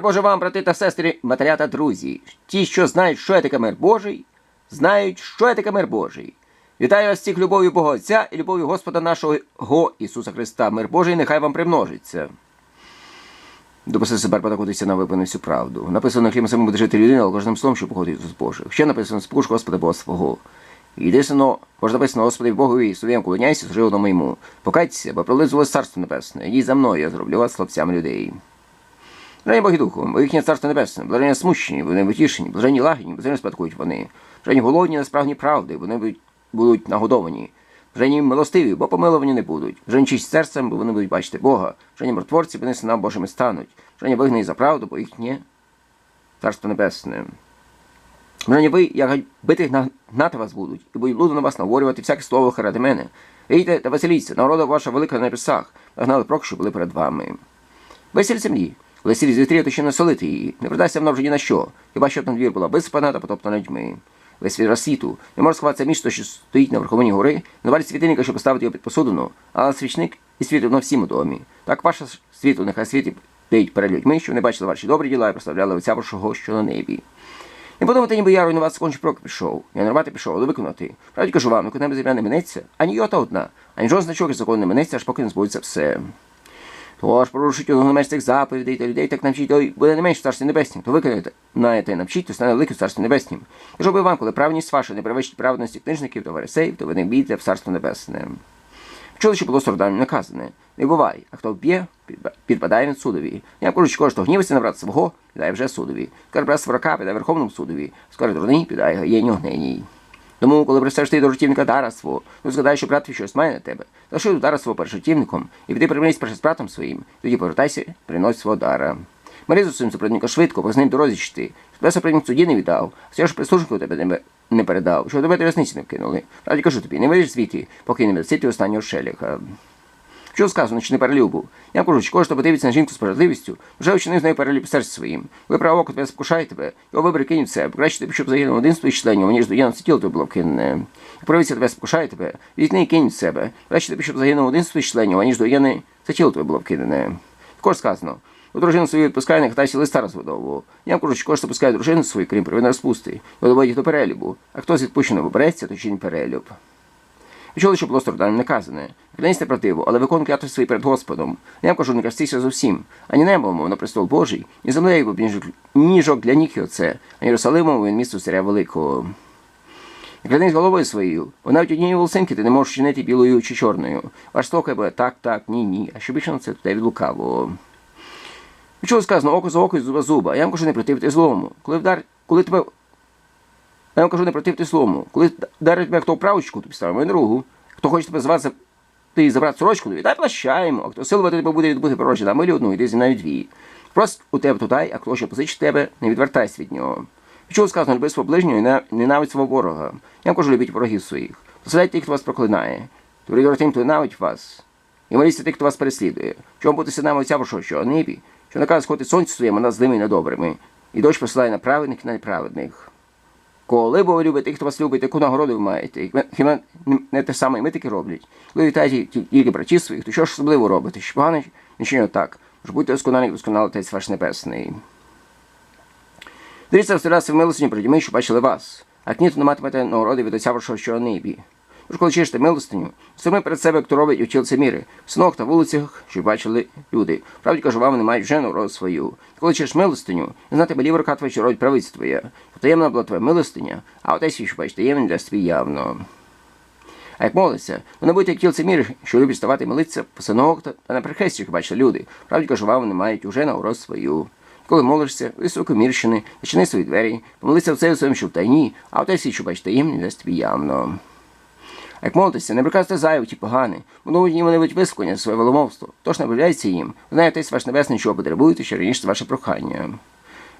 Мир Боже вам, брати та сестри, матеря та друзі. Ті, що знають, що є таке мир Божий, знають, що є таке мир Божий. Вітаю вас всіх любов'ю Бога Отця і любов'ю Господа нашого Го Ісуса Христа. Мир Божий, нехай вам примножиться. Дописи себе подакутися на випину всю правду. Написано, хлібом самим буде жити людина, але кожним словом, що походить з Божих. Ще написано, спокуш Господа Бога свого. Сино, бо написано, Господи Богові, своєму клоняйся, служи одному йому. Покайтеся, бо пролизувалось царство небесне. Йдіть за мною, я зроблю вас хлопцями людей. Блажені Боги бо їхнє царство небесне, блажені смущені, вони витішені, блажені лагідні, блажені спадкують вони. Блажені голодні, несправні правди, вони будуть, нагодовані. Блажені милостиві, бо помиловані не будуть. Блажені чисть серцем, бо вони будуть бачити Бога. Блажені миротворці, бо вони синам Божими стануть. Блажені вигнані за правду, бо їхнє царство небесне. Блажені ви, як битих гнати вас будуть, і будуть блуду на вас наворювати всяке слово ради мене. Вийте та веселіться, народа ваша велика на небесах, нагнали прок, що були перед вами. Весель землі, коли сіль то ще не її, не придасться вона вже ні на що, хіба що на двір була висипана та потоптана людьми. Весь від розсвіту, не може сховатися місто, що стоїть на верховині гори, не варить світильника, щоб поставити його під посудину, а свічник і світив на всім у домі. Так ваша світло, нехай світить стоїть перед людьми, щоб не бачили ваші добрі діла і прославляли отця вашого, що на небі. Не подумайте, ніби я руйнувати сконч прок пішов. Я не рвати пішов, але виконати. Правді кажу вам, коли небо земля не минеться, ані йота одна, ані жоден значок із закону не минеться, аж поки не збудеться все. Тож порушить одного меж цих заповідей та людей, так навчить, то буде не менш в царстві небеснім, то виконаєте, знаєте, навчіть, то стане великим в царстві небеснім. Кажу би вам, коли правність ваша не перевищить праведності книжників та фарисеїв, то ви не бійте в царство небесне. Чули, що було сорданню наказане. Не бувай, а хто вб'є, підпадає він судові. Я кажу, що хто гнівиться на брата свого, підає вже судові. Скоро брат сворока підає Верховному судові, скоро дурний підає гаєню гненій. Тому, коли пристаєш ти до жартівника дара ну згадай, що брат твій щось має на тебе, та що дара свого перед жартівником, і піди примирись з братом своїм, тоді повертайся, принось свого дара. Мари за своїм супротника швидко, бо з ним дорозі йти. Тебе супротник суді не віддав, а все ж прислужнику тебе не, передав, що тебе рясниці не вкинули. Раді кажу тобі, не вийдеш звідти, поки не відсити останнього шеліха. Що сказано, чи не перелюбу? Я кажу, що кожен, подивиться на жінку справедливістю, вже вчинив з нею перелюб серцем своїм. Ви право око тебе спокушає тебе, його вибери кинь в себе. Краще тобі, щоб загинув один з твоїх членів, ніж доєнно це тіло тобі було вкинене. Правиця тебе спокушає тебе, візьми і кинь в себе. Краще тобі, щоб загинув один з твоїх членів, ніж доєнне це тіло тобі було вкинене. Також сказано, у дружину свою відпускає, не хтась листа розводового. Я кажу, що кожен пускає дружину свою, крім провини розпусти, і доводить до перелюбу. А хто з відпущеного береться, то чинить перелюб. Ви що було страждання наказане. Клянись неправдиво, але виконуй клятву свої перед Господом. Я кажу, не крастися зовсім. Ані небо, на престол Божий, ні землею, бо ніжок для ніг оце, а Єрусалимом він місто царя великого. І клянись головою своєю, бо навіть однієї волосинки ти не можеш чинити білою чи чорною. Ваш слухай буде так, так, ні, ні. А що більше на це туди від лукавого. Ви сказано, око за око і зуба зуба. Я вам кажу, не противити злому. Коли вдар, коли тебе я вам кажу, не противте слому. Коли дарить тебе хто правочку, тобі ставимо другу. Хто хоче тебе звати, ти забрати сорочку, тобі дай плащаємо. А хто силувати тебе буде відбути пророчі, дай милі одну, йди зі мною дві. Просто у тебе тутай, а хто ще позичить тебе, не відвертайся від нього. Чого сказано, люби свого ближнього і ненавидь свого ворога. Я вам кажу, любіть ворогів своїх. Посадайте тих, хто вас проклинає. Творіть тим, хто ненавидить вас. І моліться тих, хто вас переслідує. Чому бути синами отця вашого, що небі, що наказ сходить сонце своєму над злими і недобрими, і дощ посилає на праведних і на неправедних. Коли бо ви любите хто вас любить, яку нагороду ви маєте? Хіба не те саме ми таке роблять? Коли вітаєте тільки братів своїх, то що ж особливо робите? Що погано? Нічого так. Ж будьте досконалі, як досконалий Отець ваш Небесний. Дивіться, розстрілятися в милості про що бачили вас. А кніто не матимете нагороди від Отця вашого, що на небі. Тож, коли чиште милостиню, стерми перед себе, хто робить учил міри, в снох та вулицях, що бачили люди. Правді кажу вам, вони мають вже нагороду свою. Коли чиш милостиню, знати ліва рука твоя, що робить правиць твоя. Потаємна була твоя милостиня, а отець, що бачить таємний, дасть твій явно. А як молиться, то не будьте як тіл це міри, що любить ставати молитися по синок та на прихресті, що бачили люди. Правді кажу вам, вони мають уже нагороду свою. Коли молишся, високомірщини, зачини свої двері, помолися в своєму, що в тайні, а отець, що бачить таємний, дасть твій явно. А як молитися, не приказуйте зайві ті погані, бо нові вони будуть вислухання своє веломовство. Тож не об'являється їм. Знаєте, ваш небесний, що потребуєте, що раніше ваше прохання.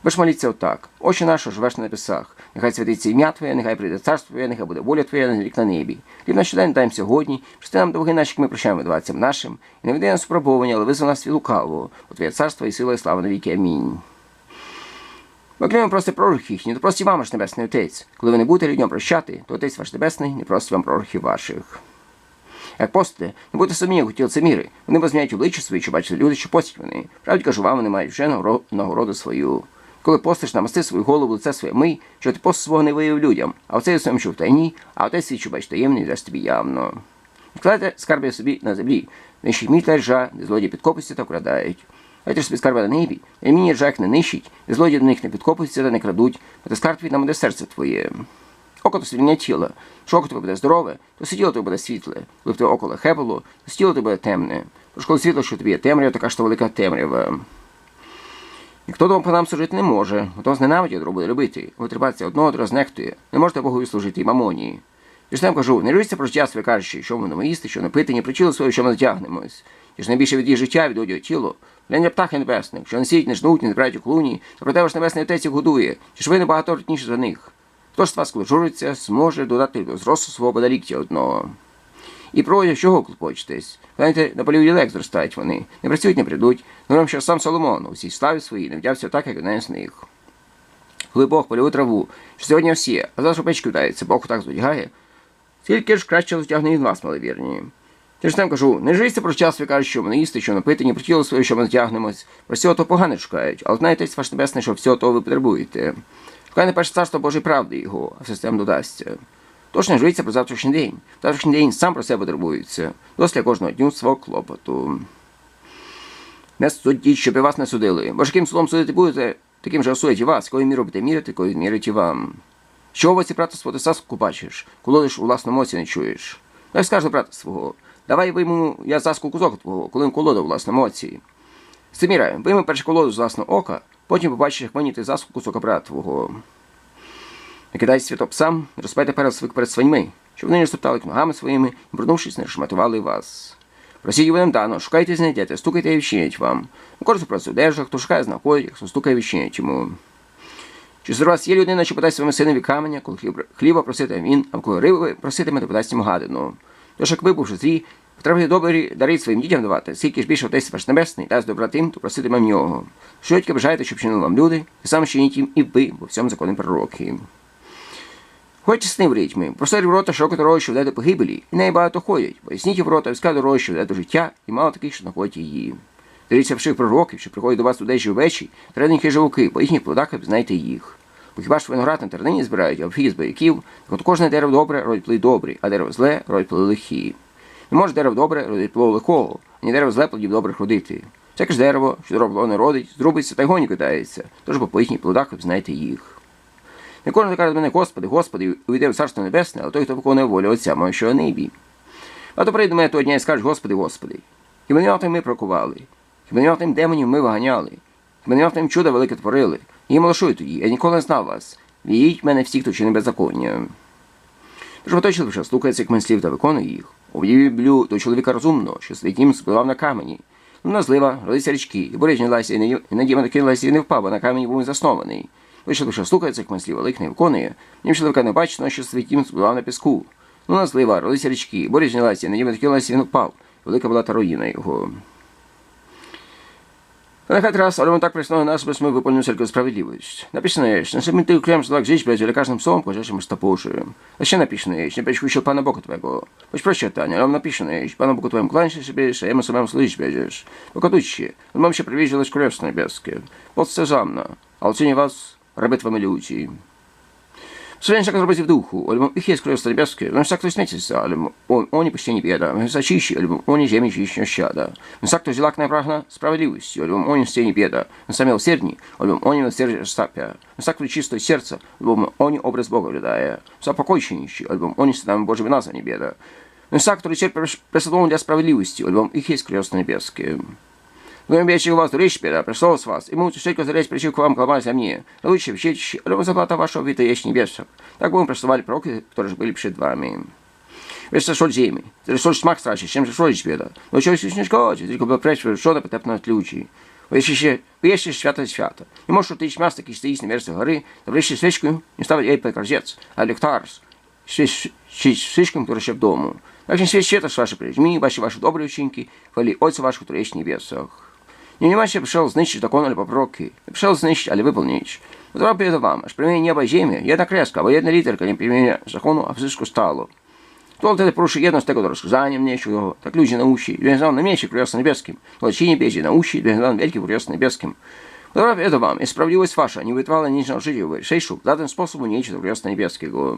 Ви ж моліться отак. Очі наші живеш на небесах. Нехай святиться ім'я Твоє, нехай прийде царство Твоє, нехай буде воля Твоя, як на небі. Хліб наш щодень даємо сьогодні, прости нам довги наші, ми прощаємо видаватцям нашим, і не веди нас спробування, але визвав нас від лукавого, бо Твоє царство і сила і слава навіки. Амінь. Окремо просто пророк їхні, то прості вам ваш небесний отець. Коли ви не будете людям прощати, то отець ваш небесний не простить вам пророків ваших. Як постите, не будьте самі, як хотіли це міри. Вони позміняють обличчя свої, що бачите люди, що постять вони. Правді кажу вам, вони мають вже нагороду свою. Коли постиш, намасти свою голову, лице своє мий, що ти пост свого не виявив людям, а оцей своєму що в тайні, а отець свій, що бач таємний, дасть тобі явно. Вкладайте скарби собі на землі, нищить мій та ржа, де злодії підкопуються та вкрадають. Дайте собі скарби на небі, і мені ржа їх не нищить, і злодії до них не підкопуються та не крадуть, бо ти скарб твій нам буде серце твоє. Око то свільне тіло, що око тобі буде здорове, то сиділо тобі буде світле, коли в тебе око лихе було, то стіло тобі буде темне. Тож коли світло, що тобі є темрява, така ж то велика темрява. Ніхто дома по нам служити не може, хто зненавидить, другого буде любити, витриватися одного одразу нехтує, не можете Богові служити і мамоні. Я ж там кажу, не жуйся про життя своє кажучи, що ми їсти, що не пити, ні причину свою, що ми затягнемось. І ж найбільше від її життя від одягу тіло, глянь птахи небесних, що не сіють, не жнуть, не збирають у клуні, то про тебе ж небесний отець їх годує, чи ж ви небагато ротніші за них. Хто з вас, коли журиться, зможе додати до зросту свого подаліктя одного. І про чого клопочетесь? Знаєте, на полі лілек зростають вони, не працюють, не прийдуть, но що сам Соломон у всій славі своїй не вдявся так, як один з них. Коли Бог польову траву, що сьогодні всі, а завтра печки вдається, Бог так зодягає, скільки ж краще затягне від вас, маловірні. Я ж там кажу, не жийся про час, ви кажуть, що ми не їсти, що напити, ні про тіло своє, що ми затягнемось. Про всього то погане шукають, але знаєте, ваш небесний, що всього того ви потребуєте. Шукай не перше царство Божої правди його, а систем додасться. Тож не жується про завтрашній день. Завтрашній день сам про себе турбується. Досля кожного дню свого клопоту. Не судіть, щоб і вас не судили. Бо ж яким судом судити будете, таким же осудять і вас, якою міру будете міряти, якою мірять і вам. Що в оці брата свого саску бачиш, коли лиш у власному оці не чуєш? Так скаже до брата свого. Давай вийму я заску кузок твого, коли він колоду у власному оці. Семіра, вийми перше колоду з власного ока, потім побачиш, як мені ти заску кусок брата твого. Не кидай світоп сам, розпайте перед перед свиньми, щоб вони не стоптали ногами своїми і, вернувшись, не шматували вас. Просіть вам дано, шукайте, знайдете, стукайте і відчинять вам. У кожну працю одежа, хто шукає, знаходить, хто стукає, відчинять йому. Чи з вас є людина, що подасть своєму синові каменя, коли хліба проситиме він, а коли риби проситиме, то подасть йому гадину. Тож, як вибувши зрі, потрібно добрі дари своїм дітям давати, скільки ж більше отець ваш небесний, дасть добра тим, то проситиме в нього. Що тільки бажаєте, щоб чинили вам люди, і сам чиніть їм і ви, бо всьому закони пророки. Хоч сни в ритмі, просторі ворота широко дорогою, що веде погибелі, і неї багато ходять, поясніть ворота, війська дорогою, що веде до життя, і мало таких, що знаходять її. Дивіться вших пророків, що приходять до вас туди живечі, трененькі живуки, по їхніх плодах знайте їх. Бо хіба ж виноград на тернині збирають, а фіг з бояків, от кожне дерево добре родить плоди добрі, а дерево зле родить плоди лихі. Не може дерево добре родить плоду лихого, ані дерево зле плодів добрих родити. Всяке ж дерево, що добро не родить, зрубиться та й гоні кидається, тож по їхніх плодах знайте їх. Не кожен каже до мене, Господи, Господи, увійде в Царство Небесне, але той, хто виконує волю Отця моє, що небі. А то прийде мене того дня і скаже, Господи, Господи, хіба не ми прокували, хіба не тим демонів ми виганяли, хіба не тим чудо велике творили, і малошую тоді, я ніколи не знав вас. Віїть мене всі, хто чинить беззаконня. Тож чоловік, що слухається, як мен слів та виконує їх, об'явлю до чоловіка розумно, що святім спливав на камені. Ну, злива, родиться річки, і борежні ласі, і надіма накинулася і не впав, а на камені був заснований. Лише лише слухається, як слів, їх не виконує. Нім чоловіка не бачено, що святім збудував на піску. Ну, на злива, ролися річки, борі знялася, на нім відкинулася, він впав. Велика була та руїна його. No tak, Trochę teraz, ale on tak presnował nas, byśmy wypełnili tylko sprawiedliwość. Napisane jest, że my tylko krem, że tak gdzieś będzie, ale każdym psom pożeśmy już topuszy. A się napisane jest, nie będziesz usił Pana Boga Twego. Boś proście tanie, ale on napisane jest, Panu Bogu Twemu klań się siebie, a jemu samemu służyć będziesz. Pokaduj się, on mam się przywieźć do Królestwa Niebieskie. Podstrzeżam na, a ocenię was, robię Twami ludzi. Svenska konservativt oli yhteiskunnasta peske, on sattuisi metsissä, oli oni pustieni piedä, on sachishi, oli oni jemichishi shada. On sattuisi lakna prahna, справедливости, oli oni стени piedä, on самел сердни, Он oni сердце стапя. Он сакли чистое сердце, oli oni образ Бога людая. Са покойщинищи, oli oni стадам Божьего названия беда. Но сакли черпя преследование для справедливости, oli их есть крест небесский. Królestwo niebieskie. Głębiejcie u was ryś śpiewa, przesoł z was i mógł tylko zreć przeciwko wam kłamać za mnie. Nauczcie się sieć, ale zapłata wasza wita jeść niebiesza. Tak byłem pracowali proroki, którzy byli przed wami. Wiesz co szol ziemi, że szol smak straci, czym że szol śpiewa. No się już nie szkodzi, tylko by preć szkoda potepnąć ludzi. Bo jeśli się wyjeździsz świata świata, nie możesz odejść miasta, jakiś stoisz na wiersce hory, to wreszcie świeczkę nie stawiać jej pekarziec, a lektars, świeczką, która się w domu. Tak nie świeć świata z waszych ludźmi, właśnie wasze Nie nie macie przyszedł zniszczyć dokonali po proroki. Przyszedł zniszczyć, ale wypełnić. Zrobię to wam, aż przemienię nieba i ziemię. Jedna kreska, bo jedna literka nie przemienia zakonu, a wszystko stało. Хто wtedy poruszy jedno z tego do rozkazania mniejszego, tak ludzie na usi, związane na mieście Królestwa Niebieskim, to ci niebiezie na usi, związane wielkim Królestwem Niebieskim. Dobra, wiedzą wam, jest sprawiedliwość wasza, nie wytrwale nic na życie wyższejszą, w żaden sposób uniejcie do Królestwa Niebieskiego.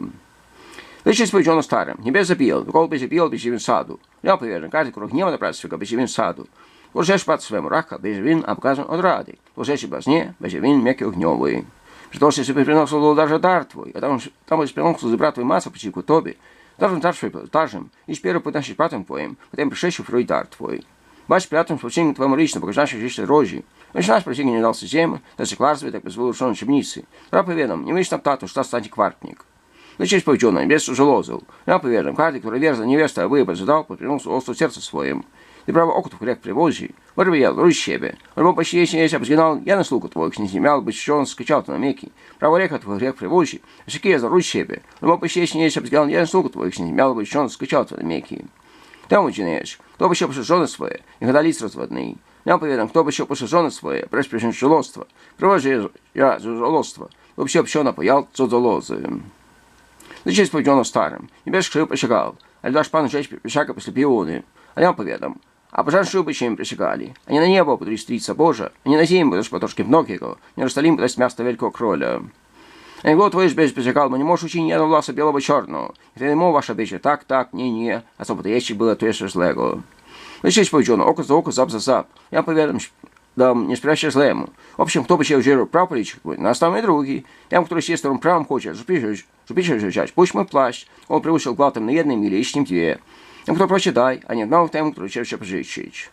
Лише powiedziano starym, nie bez zabijał, kogo będzie bijał, będzie він саду. Я повірен, każdy, kto gniewa na pracę swego, będzie він sadu. Ложеш пад своєму рака, będzie він обказан od rady. Ложеш bez nie, będzie він м'який огньовий. Przecież sobie przyniosło do darza dar twój, a tam, tam byś przyniosł zebrał twój masę przeciwko tobie. Darzem dar swój darzem, i śpiewał podnosić bratem twoim, potem przyszedł froj dar twój. Bać приятным спочинку твоему лично, покажавши jeszcze rozi. Weź nasz przeciwnik nie dał ziemi, to się klarstwy, tak bez wyruszone ciemnicy. Ja powiadam, nie myśl tam tato, że to stanie kwartnik. Лечись powiedziano, без żelozą. Ja powiadam, każdy, który wierza niewiasta, a wyjebać zadał, pod przyniosł ostro serce swoim. Ty prawo oko w привозі, вирви я, русь себе. Albo посієш не обзгинал, я на слугу твоих не снимал, бы что он скачал на меки. Право река твой грех привозі, шики я за русь себе. Albo посієш не обзгинал, я на слугу твоих не снимал, бы что он скачал на меки. Temu czyniesz, kto by się poprzez żony swoje, nie gadali lic rozwodnej. Ja powiadam, kto by się poprzez żony swoje, precz przysiąść żelostwa. Prowadzi ja z żelostwa, lub się obsiona pojał cudzolozy. Лише powiedziano starym, nie będziesz krzył przysięgał, ale dasz panu rzeź przysięga после пионы. A ja powiadam, а пожар шубыча чем присягали. Они на небо будут стрица Боже, они на землю будут потрошить ноги его, не Росталим будут място великого кроля. Они год твой без присягал, но не можешь учить ни одного власа белого черного. И ты ему ваша бича, так, так, не, не, а особо-то ящик было, то есть злего. Лечись повечено, око за око, зап за зап. Я поведом, да не спрячься злему. В общем, кто бы ще вжиру прав поличек, нас там и другие. Тем, кто ще сторон правом хочет, жупишь, жупишь, жупишь, пусть мы плащ. Он превышил глатом на едной миле, ищем тебе. Temu, kto prosi, daj, a nie dał temu, który chciał się pożyczyć.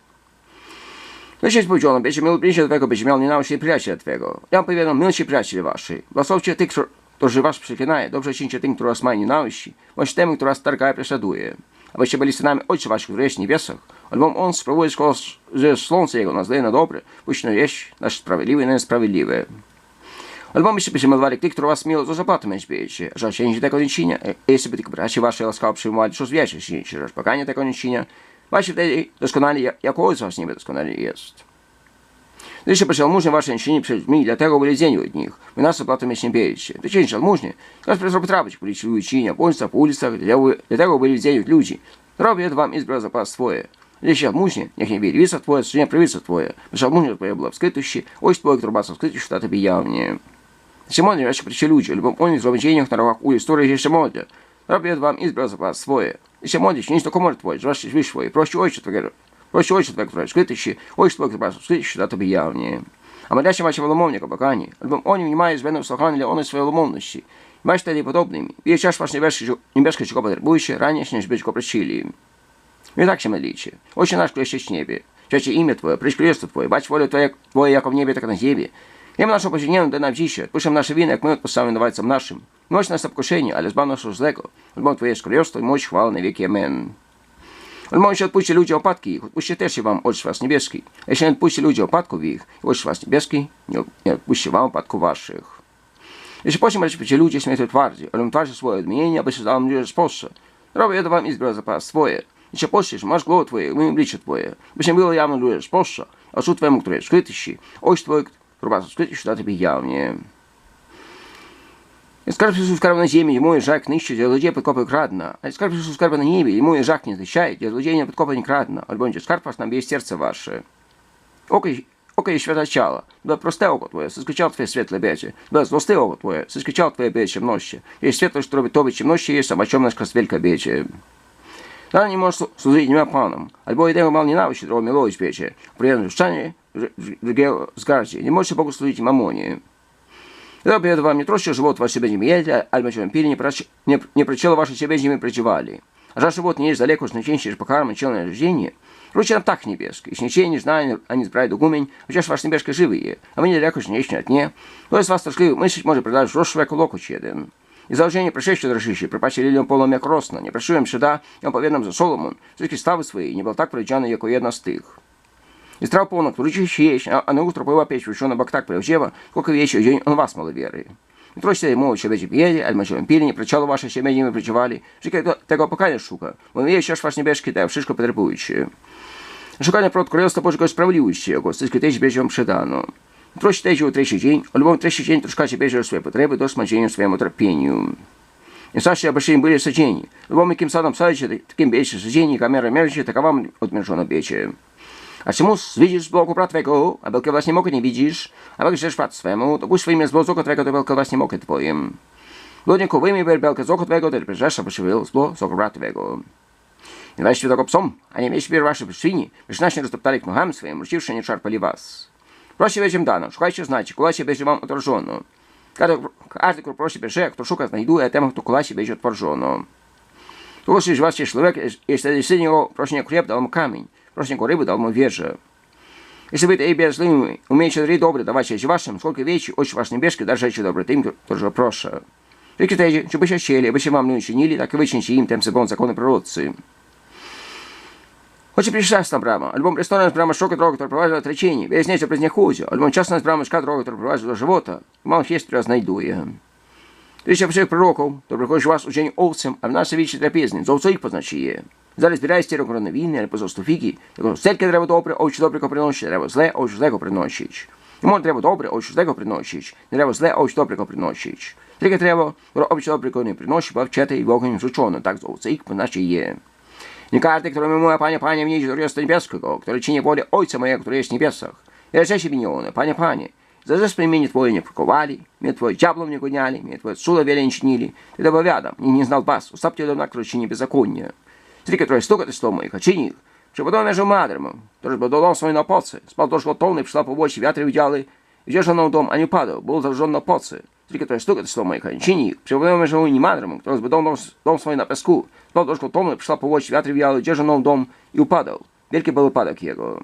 Wyszedź powiedziano, będzie miał bliźnia Twego, będzie miał nienawiść przyjaciela Twego. Ja powiadam, milcie przyjaciele Waszy. Błogosławcie tych, którzy Was przeklinają. Dobrze czyńcie tym, który Was ma nienawiści, bądź temu, który Was targa i prześladuje. Abyście byli synami Ojca Waszych, który jest w niebiesach. On sprawuje ze słońca Jego na zle na dobre, późno jest nasz sprawiedliwy i niesprawiedliwy. Albowiem byście przyjmowali tych, którzy was miło za zapłatę mieć będziecie, że się tego nie czynia, jeśli by tylko bracia wasze łaskawo przyjmowali, co zwiecie się, że paganie tego nie czynia, właśnie wtedy doskonali, jak Ojciec was niebie doskonali jest. Gdyż się przełmużnie wasze czyni przed ludźmi, dlatego byli dzień od nich. Wy nas opłatę mieć nie bijecie. To cień żalmużnie. Każdy przez trafić, policzy ludzi czynia, bądź po ulicach, dlatego byli dzień od ludzi. Robię wam i zbroja zapas twoje. Gdyż żalmużnie, niech nie bije wica twoje, czy nie prawica twoje. Żalmużnie twoje była w skrytości, ось твоє, była w skrytości, to tobie jawnie. Się modlę, jeszcze przyjdzie ludzie, lub oni zrobią dzieniach na rogach ulic, które się jeszcze modlę. Robię wam i zbroja zapas twoje. I się modlić, nie jest to komory twoje, zwłaszcza wyszło i prości ojcze twojego. Prości ojcze twojego, który skrytości, ось твоє, która była w skrytości, to tobie jawnie. A macie macie wolomownika, boganie, albowiem oni nie mają zbędnych słuchania dla one swojej wolomowności. Macie wtedy podobnymi. Wiecie, aż wasz niebieski, czego potrzebujecie, rannie niż być go prosili. I tak się modlicie. Ojcze nasz, który jesteś w niebie, świecie imię Twoje, przyjdź królestwo Twoje, bać wolę Twoje, Twoje jako w niebie, tak na ziemi. Wiem naszą podzielnię, daj nam dzisiaj, puszczam nasze winy, jak my odpuszczamy nowajcom naszym. Miłość nas na pokuszenie, ale zbaw nas od złego. Albowiem Twoje królestwo i moc chwała wieki. Amen. Albowiem się odpuśćcie ludzie opadki ich, odpuśćcie też się wam Ojciec was niebieski. Jeśli nie odpuśćcie ludzie opadków ich, Ojciec was niebieski, nie, nie odpuśćcie wam opadków waszych. Jeśli potem będziecie ludzie śmierci twardzi, ale twarzy swoje odmienienia, aby się dał ludzie spostrzę. Robię to wam i zbiorę zapas swoje. Jeśli pościsz, masz głowę twoje, umiem oblicze twoje, by się było jawne ludzie spostrzę, a cud twemu, który jest skryty się, Ojciec twój, Рубасу скажите, что ты пьял мне. И скажет Иисус скарба на земле, ему и жак нищет, и злодей подкопы крадно. А и скажет Иисус скарба на небе, ему и жак не защищает, и злодей не подкопы не крадно. Альбо не скарб вас нам есть сердце ваше. Око, око еще начало. Да простое око твое, соскочал твое светлое бече. Да злостое око твое, соскочал твое бече множче. Есть светлое, что робит тобе, чем множче, есть, а мочом наш красвелька бече. Да не можешь служить меня паном. Альбо и демо мал не навыщи, дрово мило избече. Приятно жучание, где сгорчи, не можете богу служить błogosławić mamonie. Добрый вам не трощил живот ваш себе не меняете, а мы чем пили не проч не, не прочело ваше себе не прочевали. А же живот не есть далеко с неченщи по кармам чел на рождение. Ручи нам так небеск, и снечей не знаю, они сбрали дугумень, учешь ваш небешка живые, а мы недалеко с неченщи от не. Ну, То есть вас тошли мысль может продать росшего кулок учеден. И заложение пришедшего дрожище, пропачили льон полом як росно, не прошу пришуем сюда, он поведом за Соломон, все-таки ставы свои, не был так прилечен, як у одностых. И страв полно, кто рычит есть, а, а на утро была печь, что на бак так привзева, сколько вещей день он вас мало веры. І трохи йому ще вечі п'єді, аль мачовим пільні, причало ваше ще медіми причували, що tego поканя шука, бо є ще ж ваш небешки, та wszystko потребуючи. Szukanie prot Królestwa Bożego Sprawiedliwości Jego, z też będzie wam przydano. Prosi też o trzeci dzień, albo trzeci dzień troszkę bierze swoje potrzeby, do smażenia swojemu trapieniu. И Саши большие были сочинения. Любом яким садом садичи, таким бейче сочинений, камера мерчи, такова отмержена бейче. А чему видишь блоку брат твоего, а белки власть не мог и не видишь, а выгрешь брат своему, то пусть своим зло зока твоего, то белки власть не мог и твоим. Лоднику выми бер белка зока твоего, то прижешь, а пошевел зло зока брат твоего. И вещи такого псом, они вещи бер ваши пришвини, вишнашни растоптали к ногам своим, ручивши не шарпали вас. Проще вечем дано, шукайте знайте, куда себе вам отражено. Każdy, kto prosi bierze, kto szuka, znajduje, a temu, kto kula się będzie otworzono. Jeśli was się człowiek, jeśli syn jego prosi nie chleb, dał mu kamień, prosi nie ryby, dał mu wieżę. Jeśli wy tej bezlimy, umiecie ry dobre, dawać się waszym, сколько wieci, oczy wasz niebieskie, darzycie dobre tym, którzy proszę. Wiecie też, żeby się chcieli, aby się wam nie czynili, tak wy czyńcie im tem sobą zakony prorocy. Хоч і прийшла там брама, альбом престольна брама шока дорога, яка провадила до отречення, виясняється без нехудя, альбом часна брама шка дорога, яка провадила до живота, мало хест тебя знайдує. Ти ще всіх пророків, то приходиш вас учень овцем, а в нас вічі трапезні, за овцо їх позначає. Зараз у коронавійни, не позостуфіки, як все-таки треба добре, ой, добре копринощить, треба зле, ой, зле копринощить. Йому треба добре, ой, зле копринощить, треба зле, ой, добре копринощить. Тільки треба, ой, що добре копринощить, бо вчити і вогонь вручено, так з цих по нашій є. Не каждый, которому моя паня, паня, мне Рёста Небесского, который чине воле Ойца моя, который есть в небесах. И речеши миньоны, паня, паня, за зас при мне твои не паковали, мне твой дяблом не гоняли, мне твой суда велен чинили, ты добавядом, не, не вас, уставьте дом на, который чине беззаконие. 3,4 крестом моих очинил, Przepodobne, że madrmą, toż bo dolą są na pocy. Spał doszło tony, przyszła po włosi, wiatry widziały, gdzież ono dom, a nie upadł, był zażon na pocy. Tylko to jest sztuka, to moich chęcini. Przepodobne, że oni madrmą, toż bo dom, dom swoje na pesku. Spał doszło tony, przyszła po wiatry widziały, gdzież ono dom i upadł. Wielki był upadek jego.